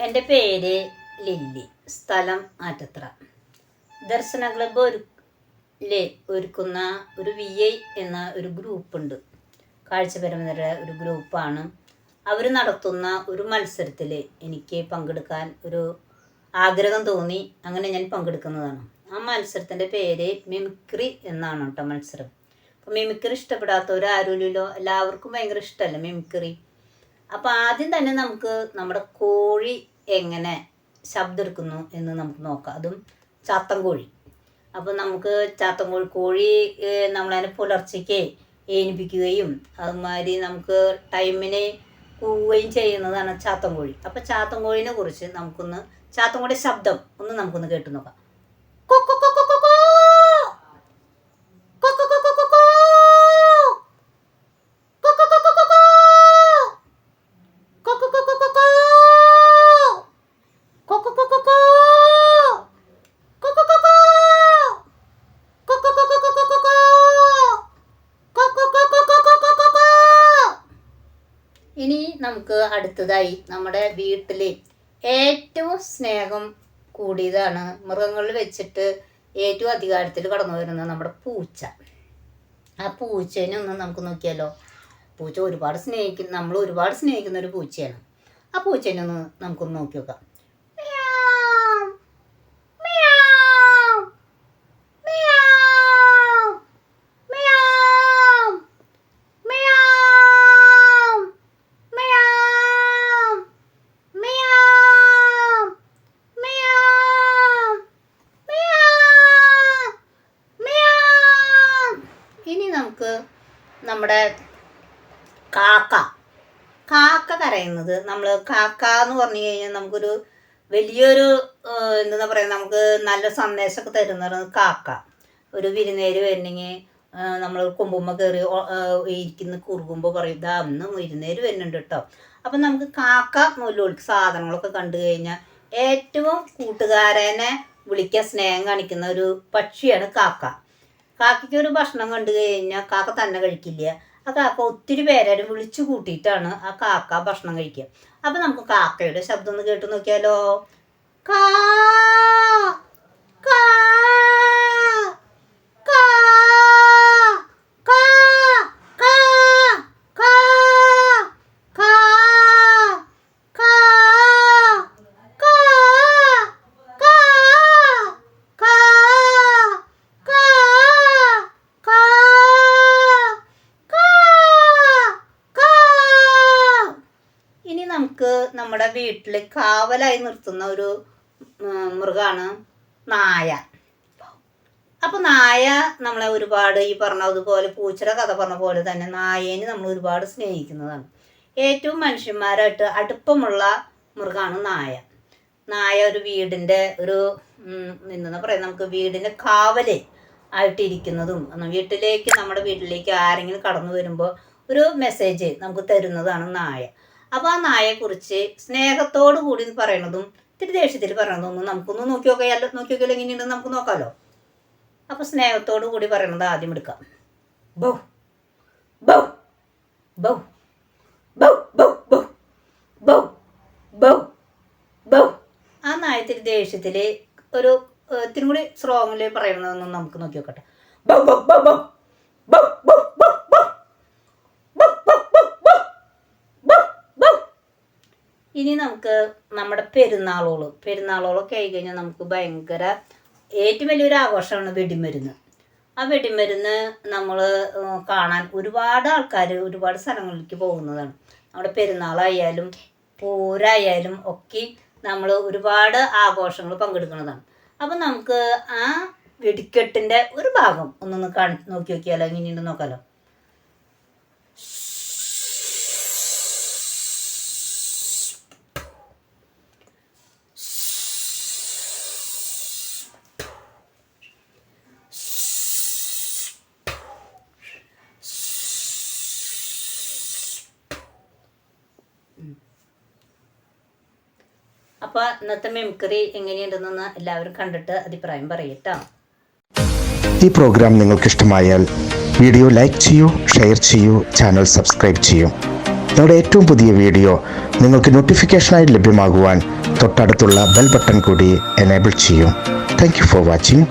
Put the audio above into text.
എന്റെ പേര് ലില്ലി. സ്ഥലം ആറ്റത്ര. ദർശന ക്ലബ്ബ് ഒരു ഒരുക്കുന്ന ഒരു വി ഐ എന്ന ഒരു ഗ്രൂപ്പുണ്ട് കാഴ്ചപരമരുടെ ഒരു ഗ്രൂപ്പാണ് അവർ നടത്തുന്ന ഒരു മത്സരത്തിൽ എനിക്ക് പങ്കെടുക്കാൻ ഒരു ആഗ്രഹം തോന്നി. അങ്ങനെ ഞാൻ പങ്കെടുക്കുന്നതാണ്. ആ മത്സരത്തിന്റെ പേര് മിമിക്രി എന്നാണ് കേട്ടോ മത്സരം. അപ്പോൾ മിമിക്രി ഇഷ്ടപ്പെടാത്തവർ ആരുമില്ലല്ലോ. എല്ലാവർക്കും ഭയങ്കര ഇഷ്ടമല്ല മിമിക്രി? അപ്പോൾ ആദ്യം തന്നെ നമുക്ക് നമ്മുടെ കോഴി എങ്ങനെ ശബ്ദം എടുക്കുന്നു എന്ന് നമുക്ക് നോക്കാം. അതും ചാത്തൻ കോഴി അപ്പോൾ നമുക്ക് ചാത്തൻ കോഴി കോഴി നമ്മളതിനെ പുലർച്ചയ്ക്ക് ഏനിപ്പിക്കുകയും അതുമാതിരി നമുക്ക് ടൈമിന് കൂവുകയും ചെയ്യുന്നതാണ് ചാത്തൻ കോഴി അപ്പോൾ ചാത്തൻ കോഴിനെ കുറിച്ച് നമുക്കൊന്ന് ചാത്തൻ കോഴിയുടെ ശബ്ദം ഒന്ന് നമുക്കൊന്ന് കേട്ടു നോക്കാം. ഇനി നമുക്ക് അടുത്തതായി നമ്മുടെ വീട്ടിൽ ഏറ്റവും സ്നേഹം കൂടിയതാണ് മൃഗങ്ങളിൽ വെച്ചിട്ട് ഏറ്റവും അധികാരത്തിൽ കടന്നു വരുന്നത് നമ്മുടെ പൂച്ച. ആ പൂച്ചേനെ ഒന്ന് നമുക്ക് നോക്കിയാലോ? പൂച്ച ഒരുപാട് സ്നേഹിക്കുന്ന നമ്മൾ ഒരുപാട് സ്നേഹിക്കുന്ന ഒരു പൂച്ചയാണ്. ആ പൂച്ചേനെ ഒന്ന് നമുക്കൊന്ന് നോക്കി നോക്കാം. നമുക്ക് നമ്മുടെ കാക്ക. കാക്ക കരയുന്നത് നമ്മൾ കാക്ക എന്ന് പറഞ്ഞു കഴിഞ്ഞാൽ നമുക്കൊരു വലിയൊരു എന്താ പറയുക നമുക്ക് നല്ല സന്ദേശമൊക്കെ തരുന്ന കാക്ക. ഒരു വിരുന്നേര് വരണമെങ്കിൽ നമ്മൾ കൊമ്പുമ്മ കയറി ഇരിക്കുന്ന കുറുകുമ്പോൾ പറയും ഇതാ അന്ന് വിരുന്നേര് വരുന്നുണ്ട് കേട്ടോ അപ്പം നമുക്ക് കാക്ക നൂലുകൊടുക്ക് സാധനങ്ങളൊക്കെ കണ്ടു കഴിഞ്ഞാൽ ഏറ്റവും കൂട്ടുകാരനെ വിളിക്കാൻ സ്നേഹം കാണിക്കുന്ന ഒരു പക്ഷിയാണ് കാക്ക. കാക്കയ്ക്ക് ഒരു ഭക്ഷണം കണ്ടു കഴിഞ്ഞാൽ കാക്ക തന്നെ കഴിക്കില്ല. ആ കാക്ക ഒത്തിരി പേരെ വിളിച്ചു കൂട്ടിയിട്ടാണ് ആ കാക്ക ഭക്ഷണം കഴിക്കുക. അപ്പം നമുക്ക് കാക്കയുടെ ശബ്ദം ഒന്ന് കേട്ട് നോക്കിയാലോ? കാ നമ്മുടെ വീട്ടിൽ കാവലായി നിർത്തുന്ന ഒരു മൃഗമാണ് നായ. അപ്പൊ നായ നമ്മളെ ഒരുപാട് ഈ പറഞ്ഞതുപോലെ പൂച്ചയുടെ കഥ പറഞ്ഞ പോലെ തന്നെ നായേനെ നമ്മൾ ഒരുപാട് സ്നേഹിക്കുന്നതാണ്. ഏറ്റവും മനുഷ്യന്മാരായിട്ട് അടുപ്പമുള്ള മൃഗമാണ് നായ. നായ ഒരു വീടിന്റെ ഒരു എന്താ പറയുക നമുക്ക് വീടിന്റെ കാവൽ ആയിട്ടിരിക്കുന്നതും വീട്ടിലേക്ക് നമ്മുടെ വീട്ടിലേക്ക് ആരെങ്കിലും കടന്നു വരുമ്പോൾ ഒരു മെസ്സേജ് നമുക്ക് തരുന്നതാണ് നായ. അപ്പോൾ ആ നായയെക്കുറിച്ച് സ്നേഹത്തോടു കൂടി പറയണതും ഇത്തിരി ദേഷ്യത്തിൽ പറയണതൊന്നും നമുക്കൊന്ന് നോക്കി നോക്കിയാലോ? നോക്കി നോക്കിയാലോ എങ്ങനെയുണ്ടെന്ന് നമുക്ക് നോക്കാമല്ലോ അപ്പോൾ സ്നേഹത്തോടു കൂടി പറയണത് ആദ്യം എടുക്കാം. ബൗ. ബൗ. ബൗ. ബൗ. ബൗ. ബൗ. ബൗ. ബൗ. ബൗ. ആ നായത്തിരി ദേഷ്യത്തിൽ ഒരു ഇത്തിരി കൂടി സ്ട്രോങ്ങിൽ പറയണതൊന്നും നമുക്ക് നോക്കി നോക്കട്ടെ. ബൗ ബൗ ബൗ ബൗ. ബൗ ബൗ ബൗ ബൗ ബൗ ബൗ ബൗ ഇനി നമുക്ക് നമ്മുടെ പെരുന്നാളുകൾ പെരുന്നാളുകളൊക്കെ ആയി കഴിഞ്ഞാൽ നമുക്ക് ഭയങ്കര ഏറ്റവും വലിയൊരു ആഘോഷമാണ് വെടിമരുന്ന്. ആ വെടിമരുന്ന് നമ്മൾ കാണാൻ ഒരുപാട് ആൾക്കാർ ഒരുപാട് സ്ഥലങ്ങളിലേക്ക് പോകുന്നതാണ്. നമ്മുടെ പെരുന്നാളായാലും പൂരായാലും ഒക്കെ നമ്മൾ ഒരുപാട് ആഘോഷങ്ങൾ പങ്കെടുക്കുന്നതാണ്. അപ്പം നമുക്ക് ആ വെടിക്കെട്ടിന്റെ ഒരു ഭാഗം ഒന്നൊന്ന് കാണി നോക്കി നോക്കിയാലോ? എങ്ങനെയുണ്ട് നോക്കാലോ? അപ്പോൾ ഇന്നത്തെ മെമിക്രി എങ്ങനെയുണ്ടെന്ന് എല്ലാവരും കണ്ടിട്ട് അഭിപ്രായം പറയട്ടോ. ഈ പ്രോഗ്രാം നിങ്ങൾക്ക് ഇഷ്ടമായാൽ വീഡിയോ ലൈക്ക് ചെയ്യൂ ഷെയർ ചെയ്യൂ ചാനൽ സബ്സ്ക്രൈബ് ചെയ്യൂ. ഞങ്ങളുടെ ഏറ്റവും പുതിയ വീഡിയോ നിങ്ങൾക്ക് നോട്ടിഫിക്കേഷനായി ലഭ്യമാകുവാൻ തൊട്ടടുത്തുള്ള ബെൽ ബട്ടൺ കൂടി എനേബിൾ ചെയ്യും. Thank for watching